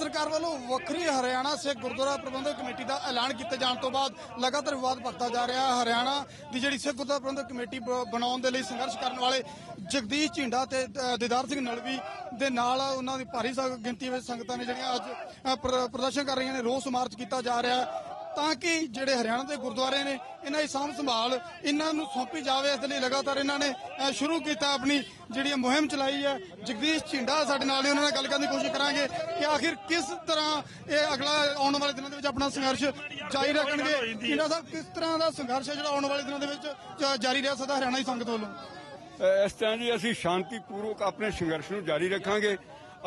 ਸਰਕਾਰ ਵੱਲੋਂ ਵੱਖਰੀ ਹਰਿਆਣਾ ਸਿੱਖ ਗੁਰਦੁਆਰਾ ਪ੍ਰਬੰਧਕ ਕਮੇਟੀ ਦਾ ਐਲਾਨ ਕੀਤੇ ਜਾਣ ਤੋਂ ਬਾਅਦ ਲਗਾਤਾਰ ਵਿਵਾਦ ਭਖਦਾ ਜਾ ਰਿਹਾ। ਹੈ ਹਰਿਆਣਾ ਦੀ ਜਿਹੜੀ ਸਿੱਖ ਗੁਰਦੁਆਰਾ ਪ੍ਰਬੰਧਕ ਕਮੇਟੀ ਬ- ਬਣਾਉਣ ਦੇ ਲਈ ਸੰਘਰਸ਼ ਕਰਨ ਵਾਲੇ ਜਗਦੀਸ਼ ਝਿੰਡਾ ਤੇ ਅ, ਦੀਦਾਰ ਸਿੰਘ ਨਲਵੀ ਦੇ ਨਾਲ ਉਹਨਾਂ ਦੀ ਭਾਰੀ ਗਿਣਤੀ ਵਿੱਚ ਸੰਗਤਾਂ ਨੇ ਜਿਹੜੀਆਂ ਅੱਜ ਪ੍ਰਦਰਸ਼ਨ ਕਰ ਰਹੀਆਂ ਨੇ। ਰੋਸ ਮਾਰਚ ਕੀਤਾ ਜਾ ਰਿਹਾ। ਤਾਂ ਕਿ ਜਿਹੜੇ ਹਰਿਆਣਾ ਦੇ ਗੁਰਦੁਆਰੇ ਨੇ, ਇਹਨਾਂ ਦੀ ਸਾਂਭ ਸੰਭਾਲ ਇਹਨਾਂ ਨੂੰ ਸੌਂਪੀ ਜਾਵੇ, ਇਸ ਲਈ ਲਗਾਤਾਰ ਇਹਨਾਂ ਨੇ ਸ਼ੁਰੂ ਕੀਤਾ ਆਪਣੀ ਜਿਹੜੀ ਮੁਹਿੰਮ ਚਲਾਈ ਹੈ। ਜਗਦੀਸ਼ ਝਿੰਡਾ ਸਾਡੇ ਨਾਲ ਨੇ, ਉਹਨਾਂ ਨਾਲ ਗੱਲ ਕਰਨ ਦੀ ਕੋਸ਼ਿਸ਼ ਕਰਾਂਗੇ ਕਿ ਆਖਿਰ ਕਿਸ ਤਰ੍ਹਾਂ ਇਹ ਅਗਲਾ ਆਉਣ ਵਾਲੇ ਦਿਨਾਂ ਦੇ ਵਿੱਚ ਆਪਣਾ ਸੰਘਰਸ਼ ਜਾਰੀ ਰੱਖਣਗੇ। ਇਹਨਾਂ ਸਾਹਿਬ, ਕਿਸ ਤਰ੍ਹਾਂ ਦਾ ਸੰਘਰਸ਼ ਹੈ ਜਿਹੜਾ ਆਉਣ ਵਾਲੇ ਦਿਨਾਂ ਦੇ ਵਿੱਚ ਜਾਰੀ ਰਹਿ ਸਕਦਾ ਹਰਿਆਣਾ ਦੀ ਸੰਗਤ ਵੱਲੋਂ? ਇਸ ਤਰ੍ਹਾਂ ਜੀ ਅਸੀਂ ਸ਼ਾਂਤੀਪੂਰਵਕ ਆਪਣੇ ਸੰਘਰਸ਼ ਨੂੰ ਜਾਰੀ ਰੱਖਾਂਗੇ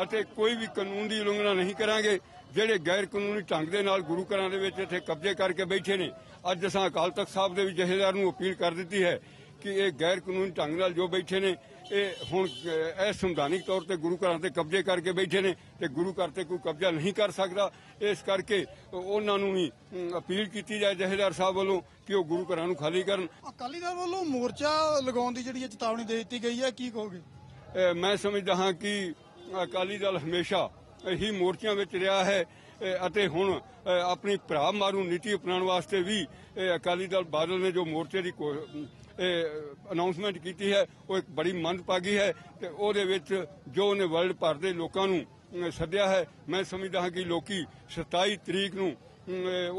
ਅਤੇ ਕੋਈ ਵੀ ਕਾਨੂੰਨ ਦੀ ਉਲੰਘਣਾ ਨਹੀਂ ਕਰਾਂਗੇ। ਜਿਹੜੇ ਗੈਰ ਕਾਨੂੰਨੀ ਢੰਗ ਦੇ ਨਾਲ ਗੁਰੂ ਘਰਾਂ ਦੇ ਵਿੱਚ ਇੱਥੇ ਕਬਜ਼ੇ ਕਰਕੇ ਬੈਠੇ ਨੇ ਅੱਜ ਅਸਾਂ ਅਕਾਲ ਤਖਤ ਸਾਹਿਬ ਦੇ ਵੀ ਜਥੇਦਾਰ ਨੂੰ ਅਪੀਲ ਕਰ ਦਿੱਤੀ ਹੈ ਕਿ ਇਹ ਗੈਰ ਕਾਨੂੰਨੀ ਢੰਗ ਨਾਲ ਜੋ ਬੈਠੇ ਨੇ ਇਹ ਹੁਣ ਇਹ ਸੰਵਿਧਾਨਿਕ ਤੌਰ ਤੇ ਗੁਰੂ ਘਰਾਂ ਤੇ ਕਬਜ਼ੇ ਕਰਕੇ ਬੈਠੇ ਨੇ ਤੇ ਗੁਰੂ ਘਰ ਤੇ ਕੋਈ ਕਬਜ਼ਾ ਨਹੀਂ ਕਰ ਸਕਦਾ। ਇਸ ਕਰਕੇ ਉਹਨਾਂ ਨੂੰ ਵੀ ਅਪੀਲ ਕੀਤੀ ਜਾਏ ਜਥੇਦਾਰ ਸਾਹਿਬ ਵੱਲੋਂ ਕਿ ਉਹ ਗੁਰੂ ਘਰਾਂ ਨੂੰ ਖਾਲੀ ਕਰਨ। ਅਕਾਲੀ ਦਲ ਵੱਲੋਂ ਮੋਰਚਾ ਲਗਾਉਣ ਦੀ ਜਿਹੜੀ ਚੇਤਾਵਨੀ ਦੇ ਦਿੱਤੀ ਗਈ ਹੈ ਕੀ ਕਹੋਗੇ? ਮੈਂ ਸਮਝਦਾ ਹਾਂ ਕਿ ਅਕਾਲੀ ਦਲ ਹਮੇਸ਼ਾ ਹੀ ਮੋਰਚਿਆਂ ਵਿੱਚ ਰਿਹਾ ਹੈ ਅਤੇ ਹੁਣ ਆਪਣੀ ਭਰਾ ਮਾਰੂ ਨੀਤੀ ਅਪਣਾਉਣ ਵਾਸਤੇ ਵੀ ਅ, ਅਕਾਲੀ ਦਲ ਬਾਦਲ ਨੇ ਜੋ ਮੋਰਚੇ ਦੀ ਅਨਾਉਂਸਮੈਂਟ ਕੀਤੀ ਹੈ ਉਹ ਇੱਕ ਬੜੀ ਮੰਦਭਾਗੀ ਹੈ ਤੇ ਉਹਦੇ ਵਿੱਚ ਜੋ ਉਹਨੇ ਵਰਲਡ ਭਰ ਦੇ ਲੋਕਾਂ ਨੂੰ ਸੱਦਿਆ ਹੈ ਮੈਂ ਸਮਝਦਾ ਹਾਂ ਕਿ ਲੋਕੀ 27 ਤਰੀਕ ਨੂੰ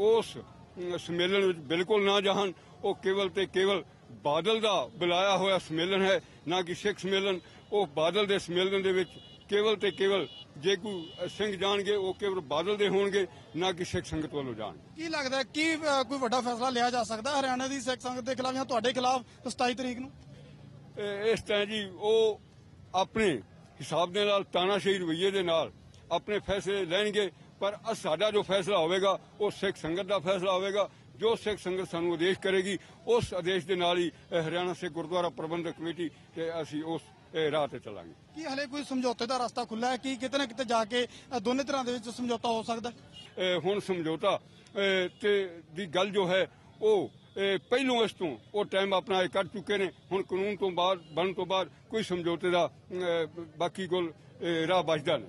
ਉਸ ਅ, ਸੰਮੇਲਨ ਵਿੱਚ ਬਿਲਕੁਲ ਨਾ ਜਾਣ ਉਹ ਕੇਵਲ ਤੇ ਕੇਵਲ ਬਾਦਲ ਦਾ ਬੁਲਾਇਆ ਹੋਇਆ ਸੰਮੇਲਨ ਹੈ ਨਾ ਕਿ ਸਿੱਖ ਸੰਮੇਲਨ ਉਹ ਬਾਦਲ ਦੇ ਸੰਮੇਲਨ ਦੇ ਵਿੱਚ ਕੇਵਲ ਤੇ ਕੇਵਲ ਜੇ ਕੋਈ ਸਿੰਘ ਜਾਣਗੇ ਉਹ ਕੇਵਲ ਬਾਦਲ ਦੇ ਹੋਣਗੇ ਨਾ ਕਿ ਸਿੱਖ ਸੰਗਤ ਵੱਲੋਂ ਜਾਣ ਕੀ ਲੱਗਦਾ ਕਿ ਕੋਈ ਵੱਡਾ ਫੈਸਲਾ ਲਿਆ ਜਾ ਸਕਦਾ ਹਰਿਆਣਾ ਦੀ ਸਿੱਖ ਸੰਗਤ ਦੇ ਖਿਲਾਫ ਜਾਂ ਤੁਹਾਡੇ ਖਿਲਾਫ 27 ਤਰੀਕ ਨੂੰ? ਇਸ ਤਰ੍ਹਾਂ ਜੀ ਉਹ ਆਪਣੇ ਹਿਸਾਬ ਦੇ ਨਾਲ ਤਾਨਾਸ਼ਾਹੀ ਰਵਈਏ ਦੇ ਨਾਲ ਆਪਣੇ ਫੈਸਲੇ ਲੈਣਗੇ ਪਰ ਸਾਡਾ ਜੋ ਫੈਸਲਾ ਹੋਵੇਗਾ ਉਹ ਸਿੱਖ ਸੰਗਤ ਦਾ ਫੈਸਲਾ ਹੋਵੇਗਾ ਜੋ ਸਿੱਖ ਸੰਗਤ ਸਾਨੂੰ ਆਦੇਸ਼ ਕਰੇਗੀ ਉਸ ਆਦੇਸ਼ ਦੇ ਨਾਲ ਹੀ ਹਰਿਆਣਾ ਸਿੱਖ ਗੁਰਦੁਆਰਾ ਪ੍ਰਬੰਧਕ ਕਮੇਟੀ ਤੇ ਅਸੀਂ ਉਸ ਰਾਹ ਤੇ ਚੱਲਾਂਗੇ। ਕੀ ਹਲੇ ਕੋਈ ਸਮਝੌਤੇ ਦਾ ਰਸਤਾ ਖੁੱਲਾ ਹੈ? ਕਿ ਕਿਤੇ ਨਾ ਕਿਤੇ ਜਾ ਕੇ ਦੋਨੇ ਤਰ੍ਹਾਂ ਦੇ ਵਿੱਚ ਸਮਝੌਤਾ ਹੋ ਸਕਦਾ ਹੁਣ ਸਮਝੌਤਾ ਤੇ ਦੀ ਗੱਲ ਜੋ ਹੈ ਉਹ ਪਹਿਲੋਂ ਇਸ ਤੋਂ ਉਹ ਟਾਈਮ ਆਪਣਾ ਇਹ ਕੱਢ ਚੁੱਕੇ ਨੇ। ਹੁਣ ਕਾਨੂੰਨ ਤੋਂ ਬਾਅਦ ਬਣਨ ਤੋਂ ਬਾਅਦ ਕੋਈ ਸਮਝੌਤੇ ਦਾ ਬਾਕੀ ਕੋਲ ਇਹ ਰਾਹ ਬਚਦਾ ਨਹੀਂ।